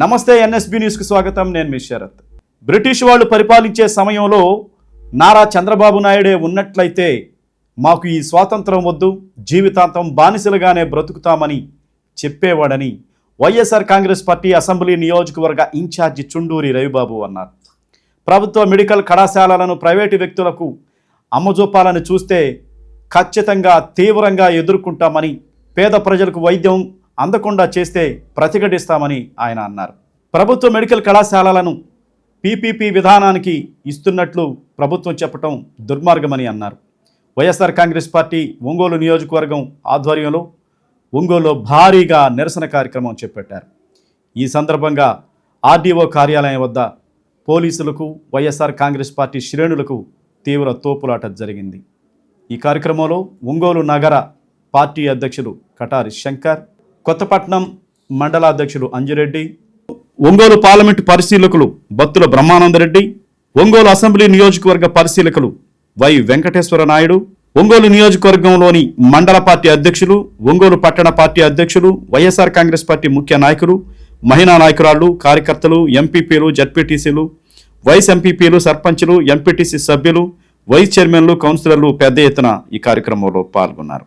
నమస్తే ఎన్ఎస్బి న్యూస్కి స్వాగతం. నేను మీ శరత్. బ్రిటిష్ వాళ్ళు పరిపాలించే సమయంలో నారా చంద్రబాబు నాయుడే ఉన్నట్లయితే మాకు ఈ స్వాతంత్రం వద్దు జీవితాంతం బానిసలుగానే బ్రతుకుతామని చెప్పేవాడని వైఎస్ఆర్ కాంగ్రెస్ పార్టీ అసెంబ్లీ నియోజకవర్గ ఇన్ఛార్జి చుండూరి రవిబాబు అన్నారు. ప్రభుత్వ మెడికల్ కళాశాలలను ప్రైవేటు వ్యక్తులకు అమ్మజూపాలని చూస్తే ఖచ్చితంగా తీవ్రంగా ఎదుర్కొంటామని పేద ప్రజలకు వైద్యం అందకుండా చేస్తే ప్రతిఘటిస్తామని ఆయన అన్నారు. ప్రభుత్వ మెడికల్ కళాశాలలను పీపీపీ విధానానికి ఇస్తున్నట్లు ప్రభుత్వం చెప్పటం దుర్మార్గమని అన్నారు. వైఎస్ఆర్ కాంగ్రెస్ పార్టీ ఒంగోలు నియోజకవర్గం ఆధ్వర్యంలో ఒంగోలులో భారీగా నిరసన కార్యక్రమం చేపట్టారు. ఈ సందర్భంగా ఆర్డీఓ కార్యాలయం వద్ద పోలీసులకు వైఎస్ఆర్ కాంగ్రెస్ పార్టీ శ్రేణులకు తీవ్ర తోపులాట జరిగింది. ఈ కార్యక్రమంలో ఒంగోలు నగర పార్టీ అధ్యక్షులు కటారి శంకర్ కొత్తపట్నం మండల అధ్యక్షులు అంజిరెడ్డి ఒంగోలు పార్లమెంటు పరిశీలకులు బత్తుల బ్రహ్మానందరెడ్డి ఒంగోలు అసెంబ్లీ నియోజకవర్గ పరిశీలకులు వై వెంకటేశ్వర నాయుడు ఒంగోలు నియోజకవర్గంలోని మండల పార్టీ అధ్యక్షులు ఒంగోలు పట్టణ పార్టీ అధ్యక్షులు వైఎస్ఆర్ కాంగ్రెస్ పార్టీ ముఖ్య నాయకులు మహిళా నాయకురాళ్ళు కార్యకర్తలు ఎంపీపీలు జడ్పీటీసీలు వైస్ ఎంపీపీలు సర్పంచులు ఎంపీటీసీ సభ్యులు వైస్ చైర్మన్లు కౌన్సిలర్లు పెద్ద ఎత్తున ఈ కార్యక్రమంలో పాల్గొన్నారు.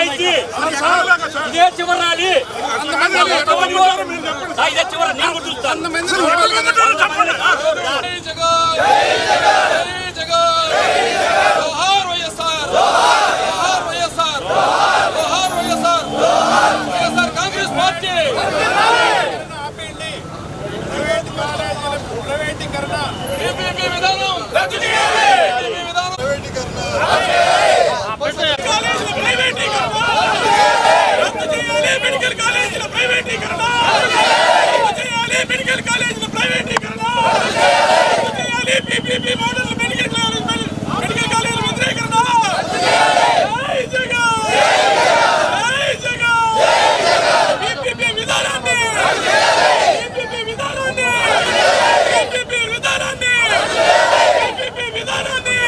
అయితే ఇదే చివరి ర్యాలీ ఆ, ఇదే చివరి నేను కూడా చూస్తాను చెప్పండి కాంగ్రెస్ పార్టీ PPP విధానం రద్దు చేయాలి PPP విధానం కాలేజీల ప్రైవేటీకరణ రద్దు చేయాలి మెడికల్ కాలేజీల ప్రైవేటీకరణ రద్దు చేయాలి మెడికల్ కాలేజీల ప్రైవేటీకరణ రద్దు చేయాలి PPP model medical college medical కాలేజీల వ్యతిరేకరణ జై జగన్ జై జగన్ PPP విధానాన్ని PPP విధానాన్ని PPP విధానాన్ని PPP విధానాన్ని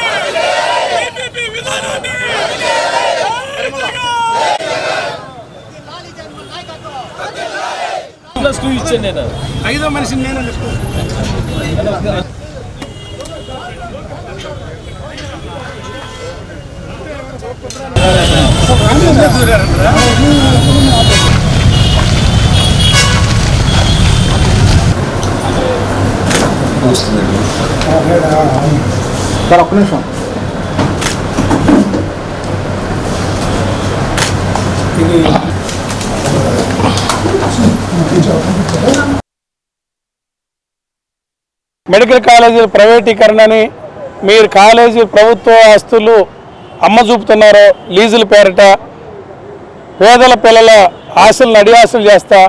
PPP విధానాన్ని జై జగన్ ఐదో మనిషిని నేను సార్ ఒక్క నిమిషం. మెడికల్ కాలేజీల ప్రైవేటీకరణని మీరు కాలేజీ ప్రభుత్వ ఆస్తులు అమ్మ చూపుతున్నారో లీజుల పేరిట పేదల పిల్లల ఆశలు నడియాసలు చేస్తా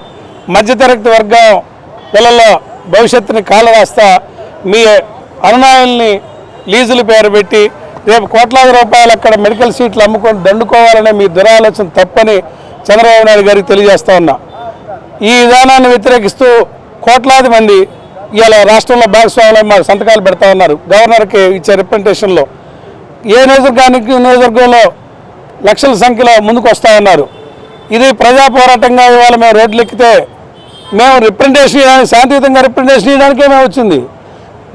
మధ్యతరగతి వర్గం పిల్లల భవిష్యత్తుని కాలరాస్తా మీ అనునాయుల్ని లీజుల పేరు పెట్టి రేపు కోట్లాది రూపాయలు అక్కడ మెడికల్ సీట్లు అమ్ముకొని దండుకోవాలనే మీ దురాలోచన తప్పని చంద్రబాబు నాయుడు గారికి తెలియజేస్తా ఉన్నా. ఈ విధానాన్ని వ్యతిరేకిస్తూ కోట్లాది మంది ఇవాళ రాష్ట్రంలో భాగస్వాములు మా సంతకాలు పెడతా ఉన్నారు. గవర్నర్కి ఇచ్చే రిప్రజెంటేషన్లో ఏ నియోజకవర్గానికి నియోజకవర్గంలో లక్షల సంఖ్యలో ముందుకు వస్తూ ఉన్నారు. ఇది ప్రజా పోరాటంగా ఇవాళ మేము రోడ్లు ఎక్కితే మేము రిప్రజెంటేషన్ ఇవ్వడానికి శాంతియుతంగా రిప్రజెంటేషన్ ఇవ్వడానికే మేము వచ్చింది.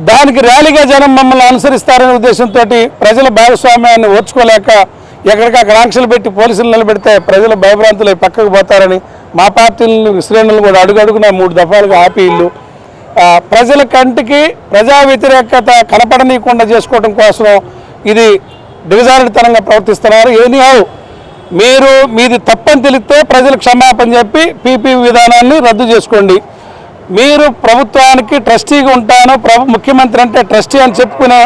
దానికి ర్యాలీగా జనం మమ్మల్ని అనుసరిస్తారనే ఉద్దేశంతో ప్రజల భాగస్వామ్యాన్ని ఓర్చుకోలేక ఎక్కడికక్కడ ఆంక్షలు పెట్టి పోలీసులు నిలబెడితే ప్రజలు భయభ్రాంతులు పక్కకు పోతారని మా పార్టీలను శ్రేణులు కూడా అడుగడుగున మూడు దఫాలుగా ఆపి ఇల్లు ప్రజల కంటికి ప్రజా వ్యతిరేకత కనపడనీయకుండా చేసుకోవడం కోసం ఇది దిగజారుడితనంగా ప్రవర్తిస్తున్నారు. ఏది మీరు మీది తప్పని తెలిస్తే ప్రజలకు క్షమాపణ చెప్పి పీపీ విధానాన్ని రద్దు చేసుకోండి. మీరు ప్రభుత్వానికి ట్రస్టీగా ఉంటాను ప్రభు ముఖ్యమంత్రి అంటే ట్రస్టీ అని చెప్పుకునే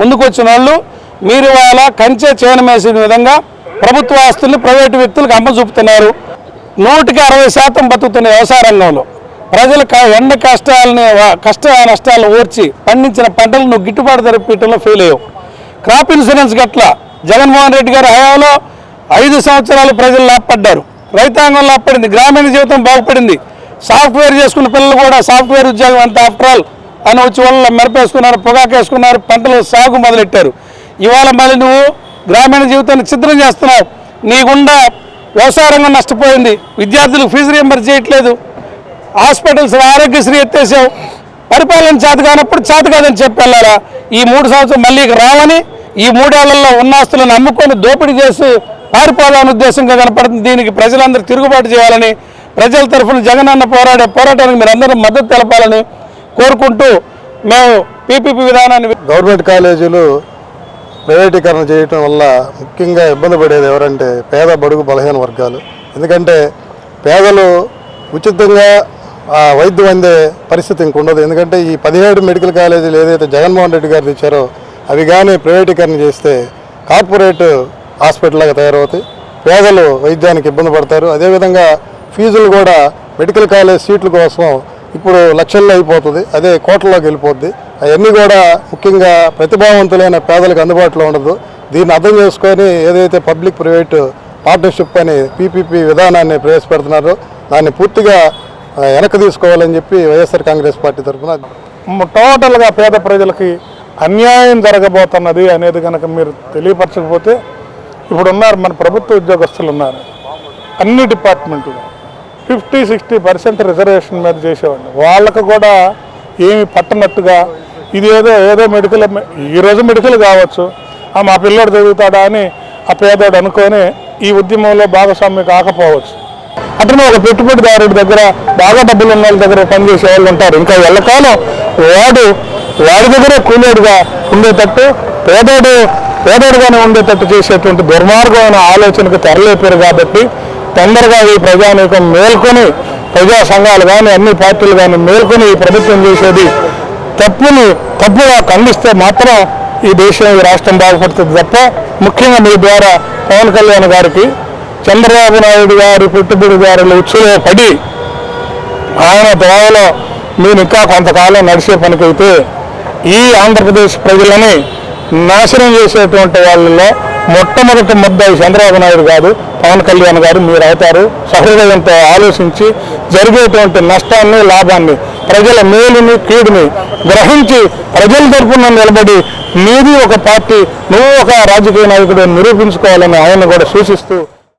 ముందుకు వచ్చిన వాళ్ళు మీరు వాళ్ళ కంచె చేయనమేసిన విధంగా ప్రభుత్వ ఆస్తుల్ని ప్రైవేటు వ్యక్తులకు అమ్మ చూపుతున్నారు. నూటికి అరవై శాతం బతుకుతున్న వ్యవసాయ రంగంలో. ప్రజల ఎండ కష్టాలని కష్ట నష్టాలను ఓర్చి పండించిన పంటలను గిట్టుబాటు ధర పెట్టడంలో ఫెయిల్ అయ్యావు క్రాప్ ఇన్సూరెన్స్ గట్ల జగన్మోహన్ రెడ్డి గారి హయాంలో ఐదు సంవత్సరాలు ప్రజలు లాభపడ్డారు. రైతాంగం లాభపడింది గ్రామీణ జీవితం బాగుపడింది. సాఫ్ట్వేర్ చేసుకున్న పిల్లలు కూడా సాఫ్ట్వేర్ ఉద్యోగం అంత ఆఫ్టర్ ఆల్ అని వచ్చి వాళ్ళ మెరపేసుకున్నారు పొగాకేసుకున్నారు పంటలు సాగు మొదలెట్టారు. ఇవాళ మళ్ళీ నువ్వు గ్రామీణ జీవితాన్ని చిత్రం చేస్తున్నావు. నీ గుండా వ్యవసాయ రంగం నష్టపోయింది. విద్యార్థులకు ఫీజు రియంబర్ చేయట్లేదు. హాస్పిటల్స్ ఆరోగ్యశ్రీ ఎత్తేసాం. పరిపాలన చేత కానప్పుడు చేత కాదని చెప్పి ఈ మూడు సంవత్సరం మళ్ళీ ఇక రావని ఈ మూడేళ్ళలో ఉన్న ఆస్తులను అమ్ముకొని దోపిడీ చేసి పారిపోదాని ఉద్దేశంగా కనపడుతుంది. దీనికి ప్రజలందరూ తిరుగుబాటు చేయాలని ప్రజల తరఫున జగనన్న పోరాడే పోరాటానికి మీరు అందరూ మద్దతు తెలపాలని కోరుకుంటూ మేము పీపీపీ విధానాన్ని గవర్నమెంట్ కాలేజీలు ప్రైవేటీకరణ చేయటం వల్ల ముఖ్యంగా ఇబ్బంది పడేది ఎవరంటే పేద బడుగు బలహీన వర్గాలు. ఎందుకంటే పేదలు ఉచితంగా వైద్యం అందే పరిస్థితి ఇంక ఉండదు. ఎందుకంటే ఈ పదిహేడు మెడికల్ కాలేజీలు ఏదైతే జగన్మోహన్ రెడ్డి గారు తెచ్చారో అవి కానీ ప్రైవేటీకరణ చేస్తే కార్పొరేట్ హాస్పిటల్ లాగా తయారవుతాయి. పేదలు వైద్యానికి ఇబ్బంది పడతారు. అదేవిధంగా ఫీజులు కూడా మెడికల్ కాలేజ్ సీట్ల కోసం ఇప్పుడు లక్షల్లో అయిపోతుంది. అదే కోట్లలోకి వెళ్ళిపోద్ది. అవన్నీ కూడా ముఖ్యంగా ప్రతిభావంతులైన పేదలకు అందుబాటులో ఉండదు. దీన్ని అర్థం చేసుకొని ఏదైతే పబ్లిక్ ప్రైవేట్ పార్ట్నర్షిప్ అని పీపీపీ విధానాన్ని ప్రవేశపెడుతున్నారో దాన్ని పూర్తిగా వెనక్కి తీసుకోవాలని చెప్పి వైఎస్ఆర్ కాంగ్రెస్ పార్టీ తరఫున టోటల్గా పేద ప్రజలకి అన్యాయం జరగబోతున్నది అనేది కనుక మీరు తెలియపరచకపోతే ఇప్పుడు ఉన్నారు మన ప్రభుత్వ ఉద్యోగస్తులు ఉన్నారు. అన్ని డిపార్ట్మెంట్లు. ఫిఫ్టీ సిక్స్టీ పర్సెంట్ రిజర్వేషన్ మీద చేసేవాడిని. వాళ్ళకు కూడా ఏమి పట్టనట్టుగా ఇది ఏదో ఏదో మెడికల్ ఈరోజు మెడికల్ కావచ్చు. మా పిల్లోడు చదువుతాడా అని ఆ పేదోడు అనుకొని ఈ ఉద్యమంలో భాగస్వామ్యం కాకపోవచ్చు. అతను ఒక పెట్టుబడిదారుడి దగ్గర బాగా డబ్బులు ఉన్న వాళ్ళ దగ్గర పనిచేసే వాళ్ళు ఉంటారు. ఇంకా ఎల్లకాలం వాడు వాడి దగ్గరే కూలేడుగా ఉండేటట్టు పేదోడు పేదోడుగానే ఉండేటట్టు చేసేటువంటి దుర్మార్గమైన ఆలోచనకు తెరలేపారు కాబట్టి తొందరగా ఈ ప్రజానీకం మేల్కొని ప్రజా సంఘాలు కానీ అన్ని పార్టీలు కానీ మేల్కొని ఈ ప్రభుత్వం చేసేది తప్పుని తప్పుగా ఖండిస్తే మాత్రం ఈ దేశం ఈ రాష్ట్రం బాగుపడుతుంది తప్ప ముఖ్యంగా మీ ద్వారా పవన్ కళ్యాణ్ గారికి చంద్రబాబు నాయుడు గారి పెట్టుబడిదారుల ఉచ్చులో పడి ఆయన దోవలో నేను ఇంకా కొంతకాలం నడిచే పనికైతే ఈ ఆంధ్రప్రదేశ్ ప్రజలని నాశనం చేసేటువంటి వాళ్ళలో మొట్టమొదటి ముద్ద చంద్రబాబు నాయుడు గారు పవన్ కళ్యాణ్ గారు మీరు అవుతారు. సహృదయంతో ఆలోచించి జరిగేటువంటి నష్టాన్ని లాభాన్ని ప్రజల మేలుని కీడుని గ్రహించి ప్రజల తరఫున నిలబడి నీది ఒక పార్టీ నువ్వు ఒక రాజకీయ నాయకుడు నిరూపించుకోవాలని ఆయన కూడా సూచిస్తూ